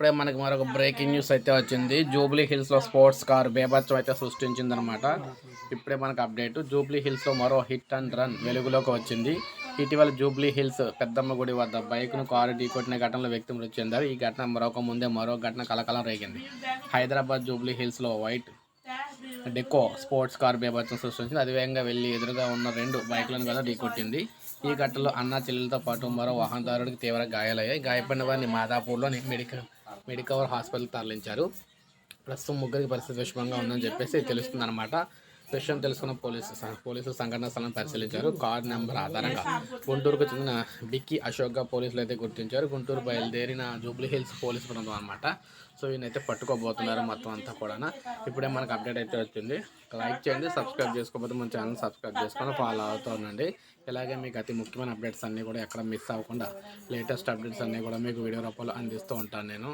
ఇప్పుడే మనకి మరొక బ్రేకింగ్ న్యూస్ అయితే వచ్చింది. జూబ్లీ హిల్స్లో స్పోర్ట్స్ కార్ బేబత్సం అయితే సృష్టించింది అనమాట ఇప్పుడే మనకు అప్డేట్. జూబ్లీ హిల్స్లో మరో హిట్ అండ్ రన్ వెలుగులోకి వచ్చింది. ఇటీవల జూబ్లీ హిల్స్ పెద్దమ్మ గుడి వద్ద బైక్ను కారు ఢీకొట్టిన ఘటనలో వ్యక్తి మృతి చెందారు. ఈ ఘటన మరొక ముందే మరో ఘటన కలకలం రేగింది. హైదరాబాద్ జూబ్లీ హిల్స్లో వైట్ డెకో స్పోర్ట్స్ కార్ బేబత్సం సృష్టించింది. అదేవిధంగా వెళ్ళి ఎదురుగా ఉన్న రెండు బైక్లను కూడా ఢీకొట్టింది. ఈ ఘటనలో అన్న చెల్లెలతో పాటు మరో వాహనదారుడికి తీవ్ర గాయాలయ్యాయి. గాయపడిన వారిని మాదాపూర్లోని మెడికల్ మెడికవర్ హాస్పిటల్కి తరలించారు. ప్రస్తుతం ముగ్గురికి పరిస్థితి విషమంగా ఉందని చెప్పేసి తెలుస్తుంది అనమాట విషయం తెలుసుకున్న పోలీసు పోలీసులు సంఘటన స్థలం పరిశీలించారు. కార్ నెంబర్ ఆధారంగా గుంటూరుకు చెందిన బిక్కీ అశోక్గా పోలీసులు అయితే గుర్తించారు. గుంటూరు బయలుదేరిన జూబ్లీ హిల్స్ పోలీసు బృందం అనమాట సో ఈయనైతే పట్టుకోబోతున్నారు మొత్తం అంతా కూడా ఇప్పుడే మనకు అప్డేట్ అయితే వచ్చింది. లైక్ చేయండి సబ్స్క్రైబ్ చేసుకోకపోతే మన ఛానల్ సబ్స్క్రైబ్ చేసుకొని ఫాలో అవుతూ ఉండండి. ఇలాగే మీకు అతి ముఖ్యమైన అప్డేట్స్ అన్నీ కూడా ఎక్కడ మిస్ అవ్వకుండా లేటెస్ట్ అప్డేట్స్ అన్నీ కూడా మీకు వీడియో రూపంలో అందిస్తూ ఉంటాను నేను.